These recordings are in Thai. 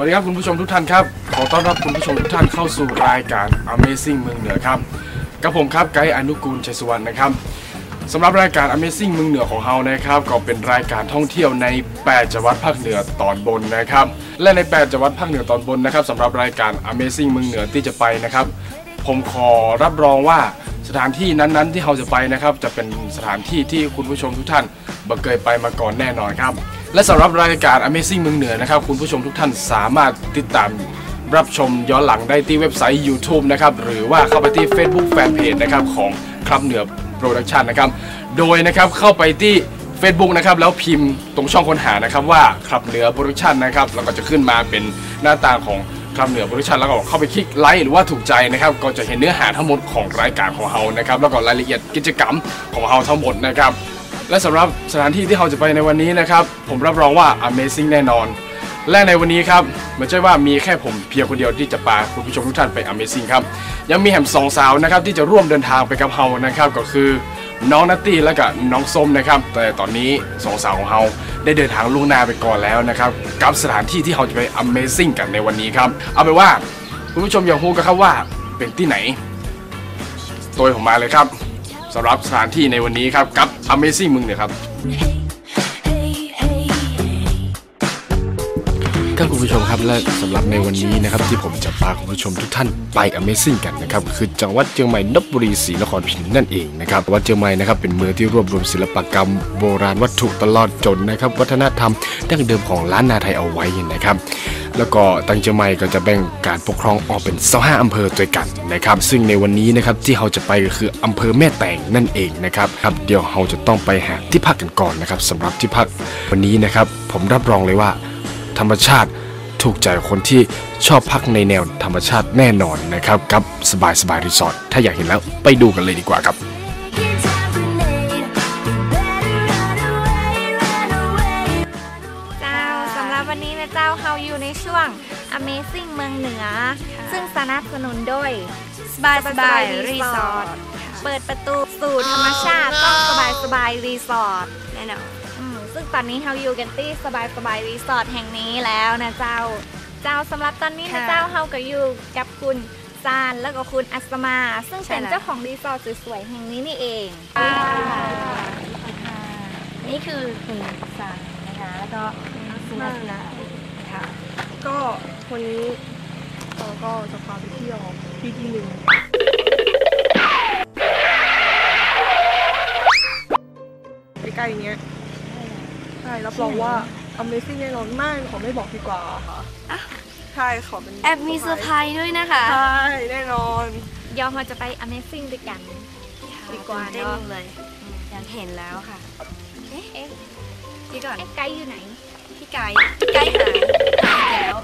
วัสดีครับคุณผู้ชมทุกท่านครับ ขอต้อนรับคุณผู้ชมทุกท่านเข้าสู่รายการ Amazing เมืองเหนือครับกับผมครับไกด์อนุกูลชัยสุวรรณนะครับสำหรับรายการ Amazing เมืองเหนือของเรานะครับ ก็เป็นรายการท่องเที่ยวใน 8 จังหวัดภาคเหนือตอนบนนะครับ และใน 8 จังหวัดภาคเหนือตอนบนนะครับสำหรับรายการ Amazing เมืองเหนือที่จะไปนะครับ ผมขอรับรองว่าสถานที่นั้นๆ ที่เราจะไปนะครับ จะเป็นสถานที่ที่คุณผู้ชมทุกท่านบ่เคยไปมาก่อนแน่นอนครับ และสำหรับรายการ Amazing เมืองเหนือนะครับ คุณผู้ชมทุกท่านสามารถติดตามรับชมย้อนหลังได้ที่เว็บไซต์ YouTube นะครับ หรือว่าเข้าไปที่ Facebook Fanpage นะครับของคลับเหนือโปรดักชันนะครับ โดยนะครับเข้าไปที่ Facebook นะครับแล้วพิมพ์ตรงช่องค้นหานะครับว่าคลับเหนือโปรดักชันนะครับแล้วก็จะขึ้นมาเป็นหน้าตาของคลับเหนือโปรดักชันแล้วก็เข้าไปคลิกไลค์หรือว่าถูกใจนะครับ ก็จะเห็นเนื้อหาทั้งหมดของรายการของเรานะครับ แล้วก็รายละเอียดกิจกรรมของเราทั้งหมดนะครับ และสำหรับสถานที่ที่เราจะไปในวันนี้นะครับ ผมรับรองว่า Amazing แน่นอน และในวันนี้ครับไม่ใช่ว่ามีแค่ผมเพียงคนเดียวที่จะพาคุณผู้ชมทุกท่านไป Amazing ครับ ยังมีแหมสองสาวนะครับที่จะร่วมเดินทางไปกับเรานะครับก็คือน้องนัตตี้และก็น้องส้มนะครับ แต่ตอนนี้สองสาวของเราได้เดินทางล่วงหน้าไปก่อนแล้วนะครับ กับสถานที่ที่เราจะไป Amazing กันในวันนี้ครับ เอาเป็นว่าคุณผู้ชมอย่าฮู้กันครับว่าเป็นที่ไหนตัวผมมาเลยครับ สำหรับสถานที่ในวันนี้ครับกับ Amazing มึงเนี่ยครับ ผู้ชมครับและสำหรับในวันนี้นะครับที่ผมจะพาคุณผู้ชมทุกท่านไป Amazing กันนะครับคือจังหวัดเชียงใหม่นบบุรีศรีนครพินนั่นเองนะครับวัดเชียงใหม่นะครับเป็นเมืองที่รวบรวมศิลปกรรม โบราณวัตถุตลอดจนนะครับวัฒนธรรมดั้งเดิมของล้านนาไทยเอาไว้นะครับแล้วก็ตังเชียงใหม่ก็จะแบ่งการปกครองออกเป็น25อำเภอด้วยกันนะครับซึ่งในวันนี้นะครับที่เราจะไปก็คืออำเภอแม่แตงนั่นเองนะครับครับเดี๋ยวเราจะต้องไปหาที่พักกันก่อนนะครับสำหรับที่พักวันนี้นะครับผมรับรองเลยว่า ธรรมชาติ ถูกใจคนที่ชอบพักในแนวธรรมชาติแน่นอนนะครับกับสบายสบายรีสอร์ทถ้าอยากเห็นแล้วไปดูกันเลยดีกว่าครับเจ้าสำหรับวันนี้นะเจ้าเขาอยู่ในช่วง Amazing เมืองเหนือ ซึ่งสนับสนุนโดยสบายสบายรีสอร์ทเปิดประตูสู่ธรรมชาติต้องสบายสบายรีสอร์ทแน่นอน ซึ่งตอนนี้เราอยู่กันที่สบายสบายรีสอร์ทแห่งนี้แล้วนะเจ้า เจ้าสำหรับตอนนี้นะค่ะเจ้าเราก็อยู่กับคุณซานแล้วก็คุณอัสมา ซึ่งเป็นใช่แล้วเจ้าของรีสอร์ทสวยๆแห่งนี้นี่เองนี่คือคุณสารนะคะแล้วก็สุนัขนะค่ะก็วันนี้เราก็จะพาไปเที่ยวที่ที่หนึ่งใกล้ๆเนี้ยใช่รับรองว่า Amazing แน่นอนมากขอไม่บอกดีกว่าค่ะใช่ขอเป็นแอบมีเซอร์ไพรส์ด้วยนะคะใช่แน่นอนเดี๋ยวเราจะไป Amazing ด้วยกันดีกว่าเต้นเนอะเลยอืมอยากเห็นแล้วค่ะเอ๊ะเอ๊ะพี่ก่อนไอ้ไกด์อยู่ไหนพี่ไก่พี่ไก่หายหายแล้ว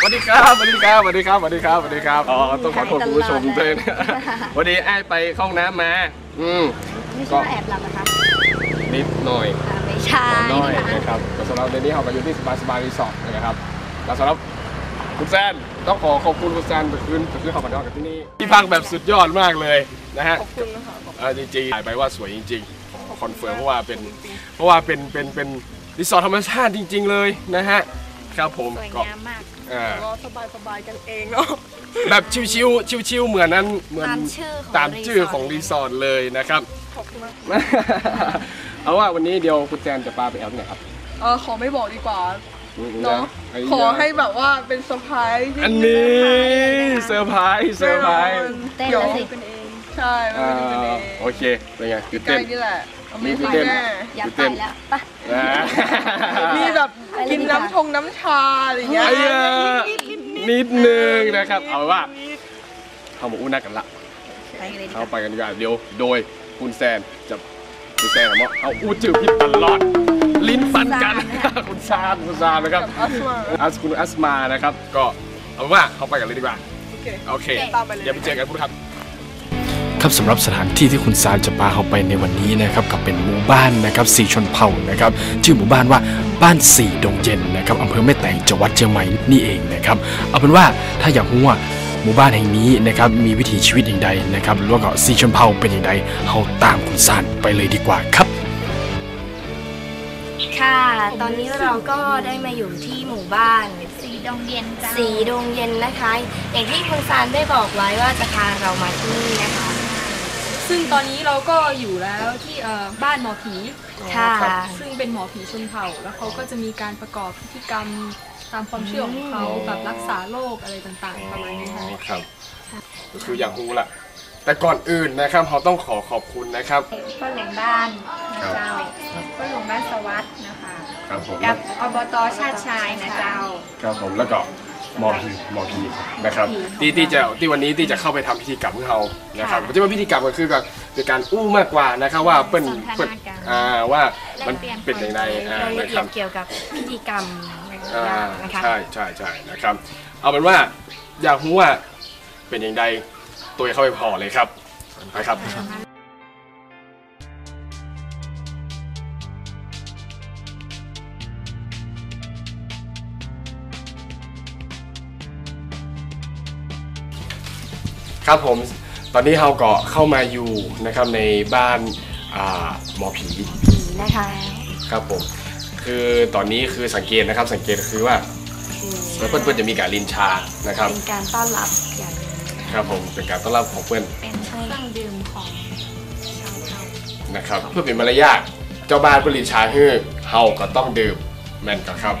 สวัสดีครับสวัสดีครับสวัสดีครับสวัสดีครับสวัสดีครับอ๋อต้องขอโทษคุณผู้ชมด้วยนะวันนี้ไอ้ไปเข้าห้องน้ำมา อืมไม่ใช่ว่าแอบหลับนะคะ นิดหน่อยอ่าไม่ใช่น้อยนะคะนะครับแต่สำหรับในนี้เราก็อยู่ที่สบายสบายรีสอร์ทนะครับแล้วสำหรับคุณแซนต้องขอขอบคุณคุณแซนไปคืนไปคืนเขามาดอนกับที่นี่ที่พักแบบสุดยอดมากเลยนะฮะขอบคุณนะคะขอบคุณเออจริงๆถ่ายไปว่าสวยจริงๆคอนเฟิร์มเพราะว่าเป็นเพราะว่าเป็นเป็นเป็นรีสอร์ทธรรมชาติจริง ๆ เลยนะฮะครับผมสวยก็งามมากเอ่อก็สบายๆกันเองเนาะแบบชิวๆชิวๆเหมือนนั้นเหมือนตามชื่อของตามชื่อของรีสอร์ทเลยนะครับ ขอบคุณมากเอาว่าวันนี้เดี๋ยวคุณแจนจะพาไปแอลที่ไหนครับเออขอไม่บอกดีกว่าอืมเนาะไอ้ขอให้แบบว่าเป็นเซอร์ไพรส์ที่อันนี้เซอร์ไพรส์เซอร์ไพรส์เต้นเดี๋ยวแล้วสิเป็นเองใช่ไม่อ่าเป็นเองโอเคเป็นไงตื่นใกล้เต้นนี่แหละเอาไม่ตื่นไปเต้นแน่อยากไปแล้วไปะอ่ามีแบบไปเลยกินดีกว่าน้ำชงน้ำชาอะไรอย่างเงี้ยไอ้เหี้ยนิดนึงนะครับ เอาเป็นว่าเข้ามาอู้หน้ากันละไปกันเลยดีกเข้าว่าไปกันดีกว่าเดี๋ยวโดย คุณแซนจะคุณแซนกับมอเอาอู้จืดพิษตลอด ลิ้นฟันกัน คุณซานคุณซานนะครับอัสมาอัสคุณอัสมานะครับ ก็เอาเป็นว่าเข้าไปกันเลยดีกว่า โอเคโอเคตามไปเลยเดี๋ยวไปเจอกันคุณครับครับสำหรับสถานที่ที่คุณซานจะพาเขาไปในวันนี้นะครับกับเป็นหมู่บ้านนะครับสีชนเผ่านะครับชื่อหมู่บ้านว่าบ้านสีดงเย็นนะครับอำเภอแม่แตงจังหวัดเชียงใหม่นี่เองนะครับเอาเป็นว่าถ้าอยากรู้ว่า หมู่บ้านแห่งนี้นะครับมีวิถีชีวิตอย่างใดนะครับหรือว่าก็สีชมพูเป็นอย่างใดเฮาตามคุณซานไปเลยดีกว่าครับ ค่ะ ตอนนี้เราก็ได้มาอยู่ที่หมู่บ้านสีดงเย็นเจ้าสีดงเย็นนะคะ อย่างที่คุณซานได้บอกไว้ว่าจะพาเรามาที่นี่นะคะ ซึ่งตอนนี้เราก็อยู่แล้วที่เอ่อบ้านหมอผีค่ะ ซึ่งเป็นหมอผีชนเผ่า แล้วเขาก็จะมีการประกอบพิธีกรรม ตามความเชื่อของเขาแบบรักษาโรคอะไรต่างๆประมาณนี้ค่ะ ครับก็คืออย่างฮูละแต่ก่อนอื่นนะครับเราต้องขอขอบคุณนะครับพ่อหลวงบ้านครับเจ้าพ่อหลวงบ้านสวัสดิ์นะคะ ครับผมกับอบตชาติชายนะเจ้า ครับผมแล้วก็ห มอพีหมอพีนะครับที่ที่จะที่วันนี้ที่จะเข้าไปทำพิธีกรรมของเรานะครับไม่ใช่ว่าพิธีกรรมก็คือแบบเป็นการอู้มากกว่านะครับว่าเปิ้นสนทนาเปิ้นกันอ่าว่ามันแลกเปลี่ยนเป็นอย่างไรอ่ารายละนะเอีคยรัดบเกี่ยวกับพิธีกรรมอ่าต่างๆนะคะ ใช่ใช่ใช่นะครับ เอาเป็นว่าอยากรู้ว่าเป็นอย่างไรตัวเข้าไปพอเลยครับไปครับ ครับผมตอนนี้เราก็เข้ามาอยู่นะครับในบ้านอ่าหมอผี ผีนะคะครับผมคือตอนนี้คือสังเกตนะครับสังเกตคือว่าคือเพื่อนๆจะมีการลินชานะครับเป็นการต้อนรับอย่างหนึงนะคะครับผมเป็นการต้อนรับของเพื่อนเป็นเครื่องดื่มของชาวเผ่านะครับ เพื่อเป็นมารยาทเจ้าบ้านผลิตชาฮื้อเฮาก็ต้องดื่มแม่นก็ครับ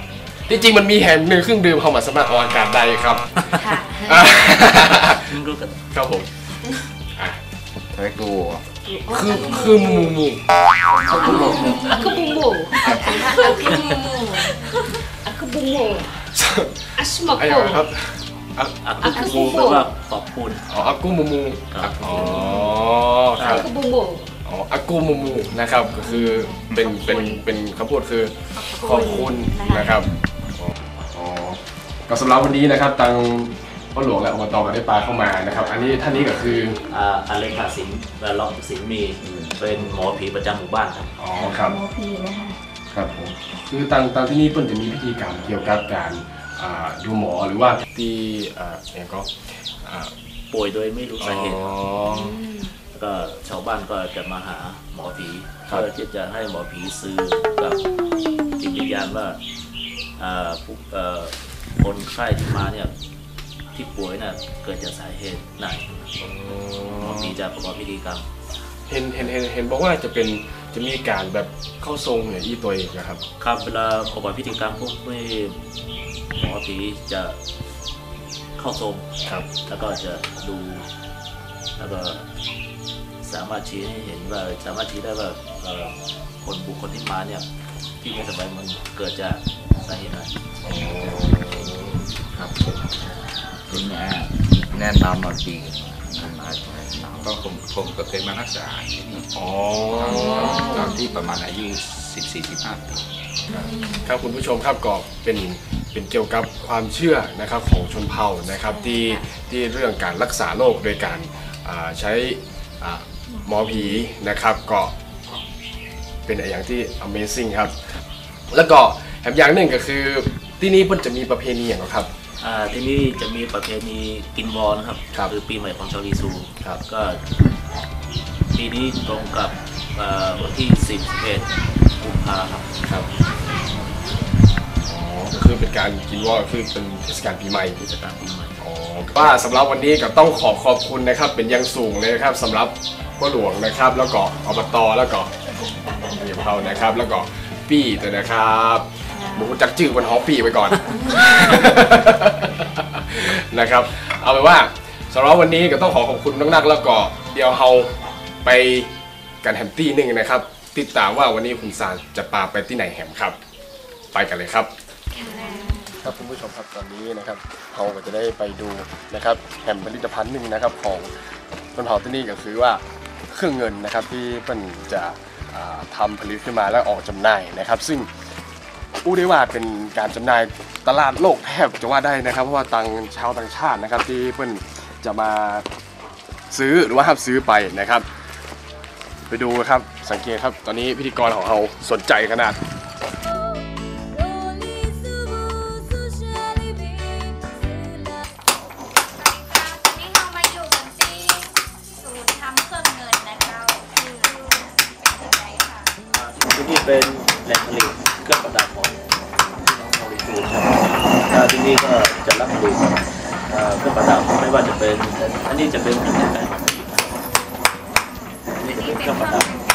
ที่จริงมันมีแหมหนึ่งเครื่องดื่มเข้ามาสามารถออกอากาศได้ครับค่ะ อ่ารู้กันครับผมอะทำไมกูคือคือหมูหมูอะคือบุมบูอะคือบุมบูอะคือบุมบูอะสมไอ้ยังไงครับอะอักกุมูแปลว่าขอบคุณ อ๋ออากูมูมูครับ อ๋อครับคือบุมบูอ๋ออากูมูมูนะครับก็คือเป็นเป็นเป็นคำพูดคือขอบคุณนะครับอ๋ออ๋อ ก็สำหรับวันนี้นะครับทางพ่อหลวงและอบตก็ได้ปลาเข้ามานะครับ อันนี้ท่านนี้ก็คืออ่าอเลขาสิงห์และรองสิงห์มีเป็นหมอผีประจำหมู่บ้านครับ อ๋อครับโมพีนะคะ ครับผมคือทางทางที่นี่เพิ่นจะมีพิธีกรรมเกี่ยวกับการอ่าดูหมอหรือว่าที่อ่าอย่างก็อ่าป่วยโดยไม่รู้สาเหตุอ๋อ แล้วก็ชาวบ้านก็จะมาหาหมอผีครับ เพื่อที่จะให้หมอผีสื่อกับจิตวิญญาณว่าอ่าผู้เอ่อ คนไข้ที่มาเนี่ยที่ป่วยน่ะเกิดจากสาเหตุไหนหมอผีจะประกอบพิธีกรรม เห็นเห็นเห็นเห็นบอกว่าจะเป็นจะมีการแบบเข้าทรงเนี่ยอีตัวเองนะครับครับเวลาประกอบพิธีกรรมพวกไม่หมอผีจะเข้าทรงครับ แล้วก็จะดูแล้วก็สามารถชี้ให้เห็นว่าสามารถชี้ได้ว่าเอ่อคนบุคคลที่มาเนี่ยที่ไม่สบายมันเกิดจากสาเหตุอะไร คุณแม่แนะนำมาดีมาก็ผมผมก็เคยมารักษาที่นี่อ๋อตอนที่ประมาณอายุ14-15ปีครับคุณผู้ชมครับก็เป็นเป็นเกี่ยวกับความเชื่อนะครับของชนเผ่านะครับที่ที่เรื่องการรักษาโรคโดยการใช้หมอผีนะครับก็เป็นอย่างที่ Amazing ครับ แล้วก็แถมอย่างหนึ่งก็คือที่นี่เพิ่นจะมีประเพณีอย่างครับ อ่าที่นี่จะมีประเพณีกินวอนะครับครับอปีใหม่ของชาวลีซูครับ ก็ปีนี้ตรงกับอ่าวันที่11กุมภาครับ ครับอ๋อก็คือเป็นการกินว่าคือเป็นเทศกาลปีใหม่ เทศกาลปีใหม่ อ๋อว่าสำหรับวันนี้ก็ต้องขอขอบคุณนะครับ เป็นอยังสูงเลยนะครับสำหรับพ่อหลวงนะครับ แล้วก็อบตแล้วก็เรียบเขานะครับ แล้วก็ปี้ตัวนะครับ หมูจักจื้อบนหอปี้ไปก่อน นะครับ เอาเป็นว่าสำหรับวันนี้ก็ต้องขอขอบคุณนักๆแล้วก็เดี๋ยวเราไปกันแฮมตี้หนึ่งนะครับ ติดตามว่าวันนี้คุณซานจะปาไปที่ไหนแฮมครับ ไปกันเลยครับ ครับคุณผู้ชมครับตอนนี้นะครับเราก็จะได้ไปดูนะครับแฮมผลิตภัณฑ์หนึ่งนะครับของต้นหอมที่นี่ก็คือว่าเครื่องเงินนะครับที่เป็นจะอ่าทำผลิตขึ้นมาแล้วออกจำหน่ายนะครับ ซึ่ง อู้ได้ว่าเป็นการจำหน่ายตลาดโลกแทบจะว่าได้นะครับ เพราะว่าต่างชาวต่างชาตินะครับ ที่เพิ่นจะมาซื้อหรือว่าห้ามซื้อไปนะครับ ไปดูครับสังเกตครับตอนนี้พิธีกรของเราสนใจขนาด เครื่องประดับไม่ว่าจะเป็น อันนี้จะเป็นอันนี้จะเป็นเครื่องประดับ